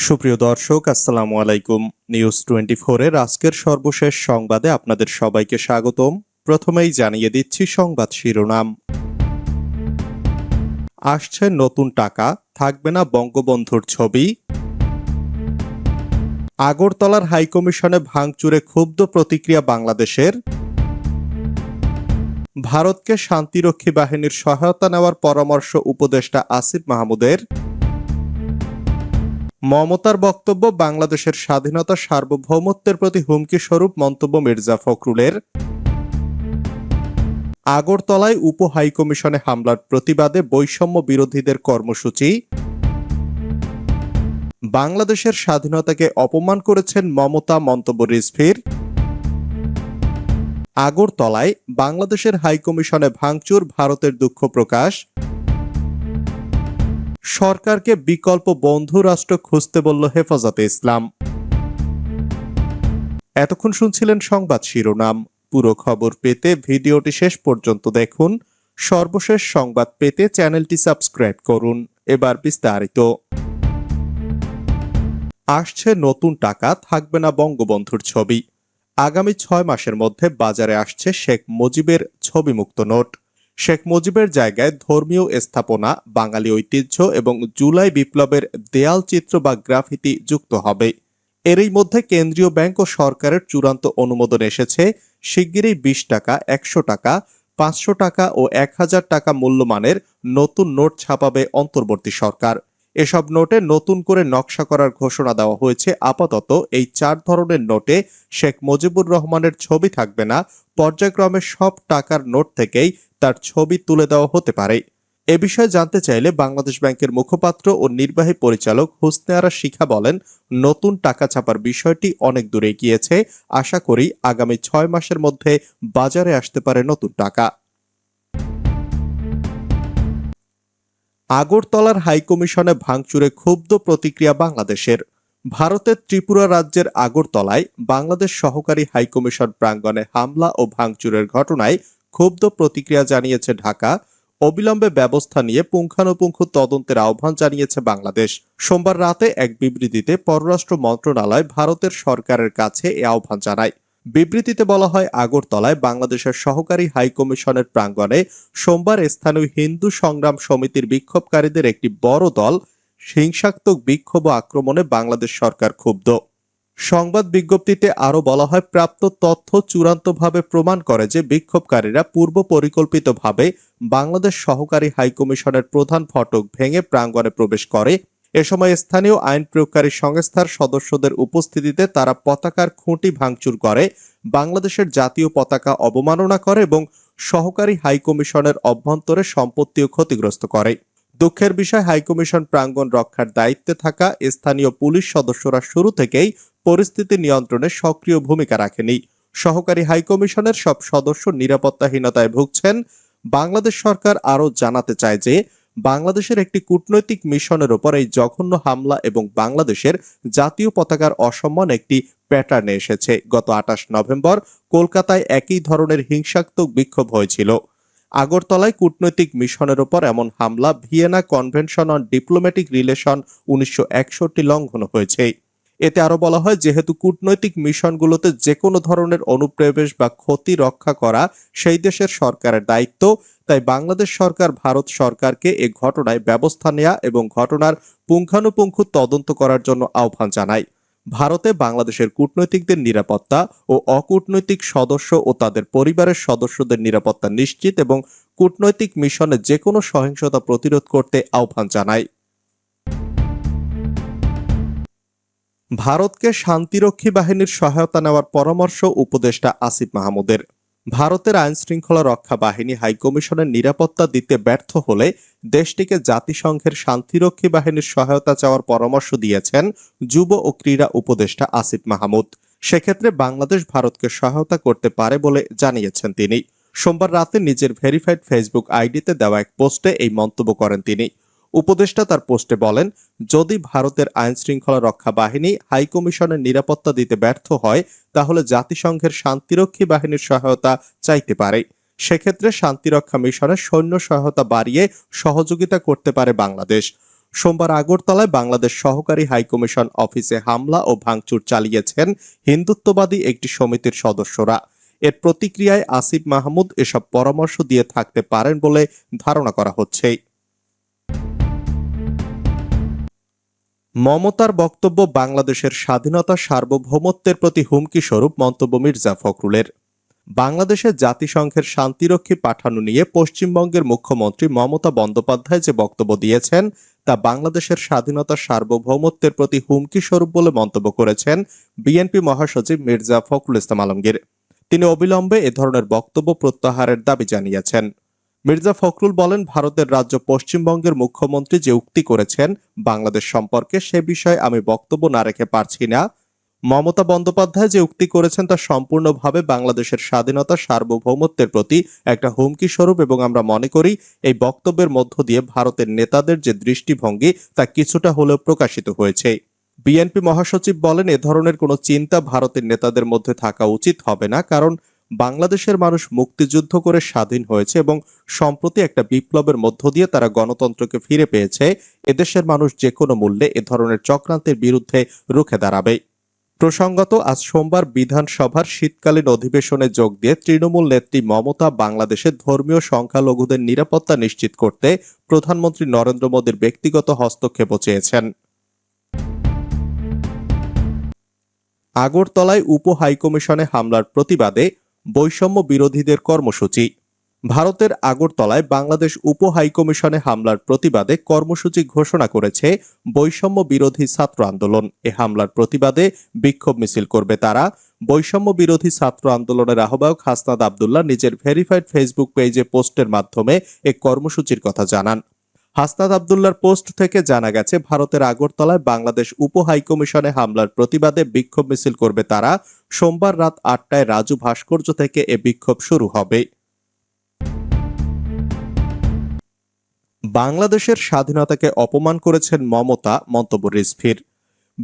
সুপ্রিয় দর্শক, আসসালামু আলাইকুম। নিউজ টোয়েন্টি এর আজকের সর্বশেষ সংবাদে আপনাদের সবাইকে স্বাগতম। প্রথমেই জানিয়ে দিচ্ছি সংবাদ শিরোনাম। আসছে নতুন টাকা, থাকবে না বঙ্গবন্ধুর ছবি। আগরতলার হাইকমিশনে ভাঙচুরে ক্ষুব্ধ প্রতিক্রিয়া বাংলাদেশের। ভারতকে শান্তিরক্ষী বাহিনীর সহায়তা নেওয়ার পরামর্শ উপদেষ্টা আসিফ মাহমুদের। মমতার বক্তব্য বাংলাদেশের স্বাধীনতা সার্বভৌমত্বের প্রতি হুমকি স্বরূপ মন্তব্য মির্জা ফখরুলের। আগরতলায় উপ হাইকমিশনে হামলার প্রতিবাদে বৈষম্য বিরোধীদের কর্মসূচি। বাংলাদেশের স্বাধীনতাকে অপমান করেছেন মমতা মন্তব্য রিজভির। আগরতলায় বাংলাদেশের হাইকমিশনে ভাঙচুর, ভারতের দুঃখ প্রকাশ। সরকারকে বিকল্প বন্ধু রাষ্ট্র খুঁজতে বলল হেফাজতে ইসলাম। এতক্ষণ শুনছিলেন সংবাদ শিরোনাম। পুরো খবর পেতে ভিডিওটি শেষ পর্যন্ত দেখুন। সর্বশেষ সংবাদ পেতে চ্যানেলটি সাবস্ক্রাইব করুন। এবার বিস্তারিত। আসছে নতুন টাকা, থাকবে না বঙ্গবন্ধুর ছবি। আগামী ছয় মাসের মধ্যে বাজারে আসছে শেখ মুজিবের ছবিমুক্ত নোট। শেখ মুজিবের জায়গায় ধর্মীয় স্থাপনা, বাঙালি ঐতিহ্য এবং জুলাই বিপ্লবের দেয়াল চিত্র বা গ্রাফিতি যুক্ত হবে। এরই মধ্যে কেন্দ্রীয় ব্যাংক ও সরকারের চূড়ান্ত অনুমোদন এসেছে। শিগগিরই বিশ টাকা, একশো টাকা, পাঁচশো টাকা ও এক হাজার টাকা মূল্যমানের নতুন নোট ছাপাবে অন্তর্বর্তী সরকার। এসব নোটে নতুন করে নকশা করার ঘোষণা দেওয়া হয়েছে। আপাতত এই চার ধরনের নোটে শেখ মুজিবুর রহমানের ছবি থাকবে না, পর্যায়ক্রমে সব টাকার নোট থেকেই তার ছবি তুলে দেওয়া হতে পারে। এ বিষয়ে জানতে চাইলে বাংলাদেশ ব্যাংকের মুখপাত্র ও নির্বাহী পরিচালক হুসনে আরা শিখা বলেন, নতুন টাকা ছাপার বিষয়টি অনেক দূরে গিয়েছে আশা করি আগামী ছয় মাসের মধ্যে বাজারে আসতে পারে নতুন টাকা। আগরতলার হাইকমিশনে ভাঙচুরে ক্ষুব্ধ প্রতিক্রিয়া বাংলাদেশের। ভারতের ত্রিপুরা রাজ্যের আগরতলায় বাংলাদেশ সহকারী হাইকমিশন প্রাঙ্গণে হামলা ও ভাঙচুরের ঘটনায় ক্ষুব্ধ প্রতিক্রিয়া জানিয়েছে ঢাকা। অবিলম্বে ব্যবস্থা নিয়ে পুঙ্খানুপুঙ্খ তদন্তের আহ্বান জানিয়েছে বাংলাদেশ। সোমবার রাতে এক বিবৃতিতে পররাষ্ট্র মন্ত্রণালয় ভারতের সরকারের কাছে এ আহ্বান জানায়। বিবৃতিতে বলা হয়, আগরতলায় বাংলাদেশের সহকারী হাইকমিশনের প্রাঙ্গণে সোমবার স্থানীয় হিন্দু সংগ্রাম সমিতির বিক্ষোভকারীদের একটি বড় দল হিংসাত্মক বিক্ষোভ আক্রমণে বাংলাদেশ সরকার ক্ষুব্ধ। সংবাদ বিজ্ঞপ্তিতে আরও বলা হয়, প্রাপ্ত তথ্য চূড়ান্তভাবে প্রমাণ করে যে বিক্ষোভকারীরা পূর্ব পরিকল্পিতভাবে বাংলাদেশ সহকারী হাইকমিশনের প্রধান ফটক ভেঙে প্রাঙ্গণে প্রবেশ করে এ সময় স্থানীয় আইন প্রয়োগকারী সংস্থার সদস্যদের উপস্থিতিতে তারা পতাকার খুঁটি ভাঙচুর করে, বাংলাদেশের জাতীয় পতাকা অবমাননা করে এবং সহকারী হাইকমিশনের অভ্যন্তরে সম্পত্তিও ক্ষতিগ্রস্ত করে। দুঃখের বিষয়, হাইকমিশন প্রাঙ্গণ রক্ষার দায়িত্বে থাকা স্থানীয় পুলিশ সদস্যরা শুরু থেকেই পরিস্থিতি নিয়ন্ত্রণে সক্রিয় ভূমিকা রাখেনি। সহকারী হাইকমিশনের সব সদস্য নিরাপত্তাহীনতায় ভুগছেন। বাংলাদেশ সরকার আরও জানাতে চায় যে বাংলাদেশের একটি কূটনৈতিক মিশনের ওপর এই জঘন্য হামলা এবং বাংলাদেশের জাতীয় পতাকার অসম্মান একটি প্যাটার্নে এসেছে। গত আঠাশ নভেম্বর কলকাতায় একই ধরনের হিংসাত্মক বিক্ষোভ হয়েছিল। আগরতলায় কূটনৈতিক মিশনের ওপর এমন হামলা Vienna Convention on Diplomatic Relation উনিশশো একষট্টি লঙ্ঘন হয়েছে। এতে আরও বলা হয়, যেহেতু কূটনৈতিক মিশনগুলোতে যে কোনো ধরনের অনুপ্রবেশ বা ক্ষতি রক্ষা করা সেই দেশের সরকারের দায়িত্ব তাই বাংলাদেশ সরকার, ভারত সরকারকে এ ঘটনায় ব্যবস্থা নেয়া এবং ঘটনার পুঙ্খানুপুঙ্খ তদন্ত করার জন্য আহ্বান জানায়। ভারতে বাংলাদেশের কূটনৈতিকদের নিরাপত্তা ও অকূটনৈতিক সদস্য ও তাদের পরিবারের সদস্যদের নিরাপত্তা নিশ্চিত এবং কূটনৈতিক মিশনে যে কোনো সহিংসতা প্রতিরোধ করতে আহ্বান জানায়। ভারতকে শান্তিরক্ষী বাহিনীর সহায়তা নেওয়ার পরামর্শ উপদেষ্টা আসিফ মাহমুদের। ভারতের আইন শৃঙ্খলা রক্ষা বাহিনী হাইকমিশনের নিরাপত্তা দিতে ব্যর্থ হলে দেশটিকে জাতিসংঘের শান্তিরক্ষী বাহিনীর সহায়তা চাওয়ার পরামর্শ দিয়েছেন যুব ও ক্রীড়া উপদেষ্টা আসিফ মাহমুদ। সেক্ষেত্রে বাংলাদেশ ভারতকে সহায়তা করতে পারে বলে জানিয়েছেন তিনি। সোমবার রাতে নিজের ভেরিফাইড ফেসবুক আইডিতে দেওয়া এক পোস্টে এই মন্তব্য করেন তিনি। উপদেষ্টা তার পোস্টে বলেন, যদি ভারতের আইন শৃঙ্খলা রক্ষা বাহিনী হাইকমিশনের নিরাপত্তা দিতে ব্যর্থ হয়, তাহলে জাতিসংঘের শান্তিরক্ষী বাহিনীর সহায়তা চাইতে পারে। সেক্ষেত্রে শান্তিরক্ষা মিশনের সৈন্য সহায়তা বাড়িয়ে সহযোগিতা করতে পারে বাংলাদেশ। সোমবার আগরতলায় বাংলাদেশ সহকারী হাইকমিশন অফিসে হামলা ও ভাঙচুর চালিয়েছেন হিন্দুত্ববাদী একটি সমিতির সদস্যরা। এর প্রতিক্রিয়ায় আসিফ মাহমুদ এসব পরামর্শ দিয়ে থাকতে পারেন বলে ধারণা করা হচ্ছে। মমতার বক্তব্য বাংলাদেশের স্বাধীনতা সার্বভৌমত্বের প্রতি হুমকি স্বরূপ মন্তব্য মির্জা ফখরুলের। বাংলাদেশে জাতিসংঘের শান্তিরক্ষী পাঠানো নিয়ে পশ্চিমবঙ্গের মুখ্যমন্ত্রী মমতা বন্দ্যোপাধ্যায় যে বক্তব্য দিয়েছেন, তা বাংলাদেশের স্বাধীনতা সার্বভৌমত্বের প্রতি হুমকি স্বরূপ বলে মন্তব্য করেছেন বিএনপি মহাসচিব মির্জা ফখরুল ইসলাম আলমগীর। তিনি অবিলম্বে এ ধরনের বক্তব্য প্রত্যাহারের দাবি জানিয়েছেন। মির্জা ফখরুল বলেন, ভারতের রাজ্য পশ্চিমবঙ্গের মুখ্যমন্ত্রী যে উক্তি করেছেন, বাংলাদেশ সম্পর্কে সে বিষয়ে আমি বক্তব্য না রেখে পারছি না। মমতা বন্দ্যোপাধ্যায় যে উক্তি করেছেন, তা সম্পূর্ণভাবে বাংলাদেশের স্বাধীনতা, সার্বভৌমত্বের প্রতি একটা হুমকি স্বরূপ এবং আমরা মনে করি, এই বক্তব্যের মধ্য দিয়ে ভারতের নেতাদের যে দৃষ্টিভঙ্গি, তা কিছুটা হলেও প্রকাশিত হয়েছে। বিএনপি মহাসচিব বলেন, এ ধরনের কোনো চিন্তা ভারতের নেতাদের মধ্যে থাকা উচিত হবে না, কারণ বাংলাদেশের মানুষ মুক্তিযুদ্ধ করে স্বাধীন হয়েছে এবং সম্প্রতি একটা বিপ্লবের মধ্য দিয়ে তারা গণতন্ত্রকে ফিরে পেয়েছে, এদেশের মানুষ যে কোনো মূল্যে এ ধরনের চক্রান্তের বিরুদ্ধে রুখে দাঁড়াবে। প্রসঙ্গত, আজ সোমবার বিধানসভার শীতকালীন অধিবেশনে যোগ দিয়ে তৃণমূল নেত্রী মমতা বাংলাদেশের ধর্মীয় সংখ্যালঘুদের নিরাপত্তা নিশ্চিত করতে প্রধানমন্ত্রী নরেন্দ্র মোদীর ব্যক্তিগত হস্তক্ষেপও চেয়েছেন। আগরতলায় উপ হাইকমিশনে হামলার প্রতিবাদে বৈষম্য বিরোধীদের কর্মসূচি। ভারতের আগরতলায় বাংলাদেশ উপ হাইকমিশনে হামলার প্রতিবাদে কর্মসূচি ঘোষণা করেছে বৈষম্য বিরোধী ছাত্র আন্দোলন। এ হামলার প্রতিবাদে বিক্ষোভ মিছিল করবে তারা। বৈষম্য বিরোধী ছাত্র আন্দোলনের আহ্বায়ক হাসনাদ আবদুল্লাহ নিজের ভেরিফাইড ফেসবুক পেজে পোস্টের মাধ্যমে এ কর্মসূচির কথা জানান। হাসনাদ আবদুল্লার পোস্ট থেকে জানা গেছে, ভারতের আগরতলায় বাংলাদেশ উপ হাইকমিশনে হামলার প্রতিবাদে বিক্ষোভ মিছিল করবে তারা। সোমবার রাত আটটায় রাজু ভাস্কর্য থেকে এ বিক্ষোভ শুরু হবে। বাংলাদেশের স্বাধীনতাকে অপমান করেছেন মমতা, মন্তব্য রিজভির।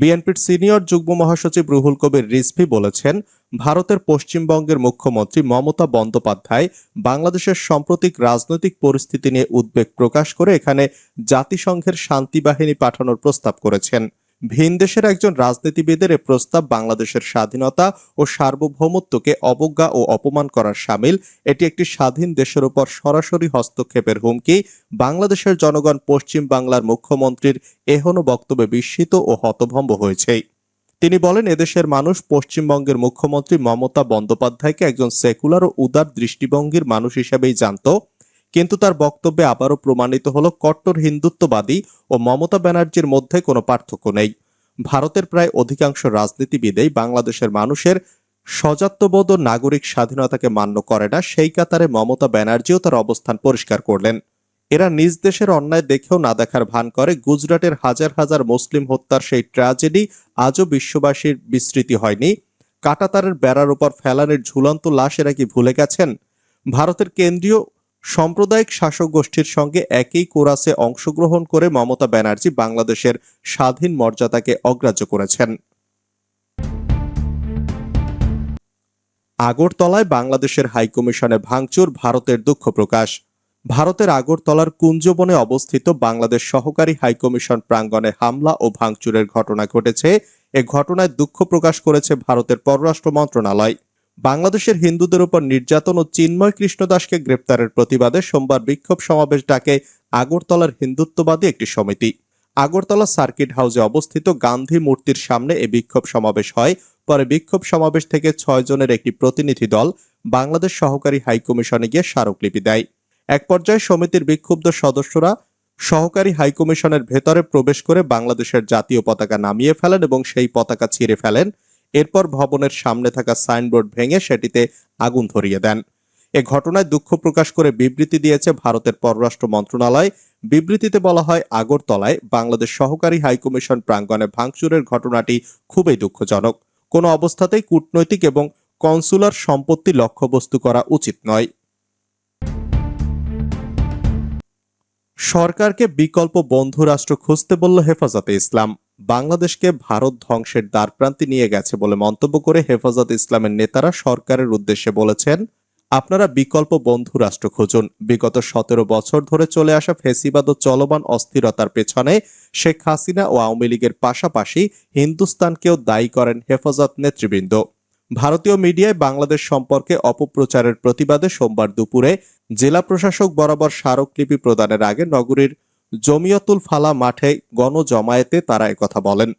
বিএনপির সিনিয়র যুগ্ম মহাসচিব রুহুল কবির রিজভি বলেছেন, ভারতের পশ্চিমবঙ্গের মুখ্যমন্ত্রী মমতা বন্দ্যোপাধ্যায় বাংলাদেশের সাম্প্রতিক রাজনৈতিক পরিস্থিতি নিয়ে উদ্বেগ প্রকাশ করে এখানে জাতিসংঘের শান্তি বাহিনী পাঠানোর প্রস্তাব করেছেন। ভিন দেশের একজন রাজনীতিবিদের এ প্রস্তাব বাংলাদেশের স্বাধীনতা ও সার্বভৌমত্বকে অবজ্ঞা ও অপমান করার সামিল। এটি একটি স্বাধীন দেশের উপর সরাসরি হস্তক্ষেপের হুমকি। বাংলাদেশের জনগণ পশ্চিম বাংলার মুখ্যমন্ত্রীর এহনো বক্তব্যে বিস্মিত ও হতভম্ব হয়েছে। তিনি বলেন, এদেশের মানুষ পশ্চিমবঙ্গের মুখ্যমন্ত্রী মমতা বন্দ্যোপাধ্যায়কে একজন সেকুলার ও উদার দৃষ্টিভঙ্গির মানুষ হিসেবেই জানত। কিন্তু তার বক্তব্যে আবারও প্রমাণিত হল কট্টর হিন্দুত্ববাদী ও মমতা ব্যানার্জির মধ্যে কোনো পার্থক্য নেই। ভারতের প্রায় অধিকাংশ রাজনীতিবিদেই বাংলাদেশের মানুষের সজাত্যবোধ ও নাগরিক স্বাধীনতাকে মান্য করে না, সেই কাতারে মমতা ব্যানার্জিও তার অবস্থান পরিষ্কার করলেন। এরা নিজ দেশের অন্যায় দেখেও না দেখার ভান করে। গুজরাটের হাজার হাজার মুসলিম হত্যার সেই ট্র্যাজেডি আজও বিশ্ববাসীর বিস্মৃতি হয়নি। কাটাতারের বেড়ার উপর ফেলানের ঝুলন্ত লাশ এরা কি ভুলে গেছেন? ভারতের কেন্দ্রীয় সাম্প্রদায়িক শাসক গোষ্ঠীর সঙ্গে একই কোরাসে অংশগ্রহণ করে মমতা ব্যানার্জি বাংলাদেশের স্বাধীন মর্যাদাকে অগ্রাহ্য করেছেন। আগরতলায় বাংলাদেশের হাইকমিশনে ভাঙচুর, ভারতের দুঃখ প্রকাশ। ভারতের আগরতলার কুঞ্জবনে অবস্থিত বাংলাদেশ সহকারী হাইকমিশন প্রাঙ্গণে হামলা ও ভাঙচুরের ঘটনা ঘটেছে। এ ঘটনায় দুঃখ প্রকাশ করেছে ভারতের পররাষ্ট্র মন্ত্রণালয়। বাংলাদেশের হিন্দুদের উপর নির্যাতন ও চিন্ময় কৃষ্ণ দাসকে গ্রেপ্তারের প্রতিবাদে সোমবার বিক্ষোভ সমাবেশ ডাকে আগরতলার হিন্দুত্ববাদী একটি সমিতি। আগরতলা সার্কিট হাউসে অবস্থিত গান্ধী মূর্তির সামনে এই বিক্ষোভ সমাবেশ হয়। পরে বিক্ষোভ সমাবেশ থেকে ছয় জনের একটি প্রতিনিধি দল বাংলাদেশ সহকারী হাইকমিশনে গিয়ে স্মারকলিপি দেয়। এক পর্যায়ে সমিতির বিক্ষুব্ধ সদস্যরা সহকারী হাইকমিশনের ভেতরে প্রবেশ করে বাংলাদেশের জাতীয় পতাকা নামিয়ে ফেলেন এবং সেই পতাকা ছিঁড়ে ফেলেন। এরপর ভবনের সামনে থাকা সাইনবোর্ড ভেঙে সেটিতে আগুন ধরিয়ে দেন। এ ঘটনায় দুঃখ প্রকাশ করে বিবৃতি দিয়েছে ভারতের পররাষ্ট্র মন্ত্রণালয়। বিবৃতিতে বলা হয়, আগরতলায় বাংলাদেশ সহকারী হাইকমিশন প্রাঙ্গণে ভাঙচুরের ঘটনাটি খুবই দুঃখজনক। কোনো অবস্থাতেই কূটনৈতিক এবং কনসুলার সম্পত্তি লক্ষ্যবস্তু করা উচিত নয়। সরকারকে বিকল্প বন্ধু রাষ্ট্র খুঁজতে বলল হেফাজতে ইসলাম। বাংলাদেশকে ভারত ধ্বংসের দ্বারপ্রান্তে নিয়ে গেছে বলে মন্তব্য করে হেফাজত ইসলামের নেতারা সরকারের উদ্দেশ্যে বলেছেন, আপনারা বিকল্প বন্ধু রাষ্ট্র খুঁজুন। বিগত সতেরো বছর ধরে চলে আসা ফেসিবাদ ও চলমান অস্থিরতার পেছনে শেখ হাসিনা ও আওয়ামী লীগের পাশাপাশি হিন্দুস্তানকেও দায়ী করেন হেফাজত নেতৃবৃন্দ। ভারতীয় মিডিয়ায় বাংলাদেশ সম্পর্কে অপপ্রচারের প্রতিবাদে সোমবার দুপুরে জেলা প্রশাসক বরাবর স্মারকলিপি প্রদানের আগে নগরীর জমিয়তুল ফালা মাঠে গণজমায়েতে তারা একথা বলেন।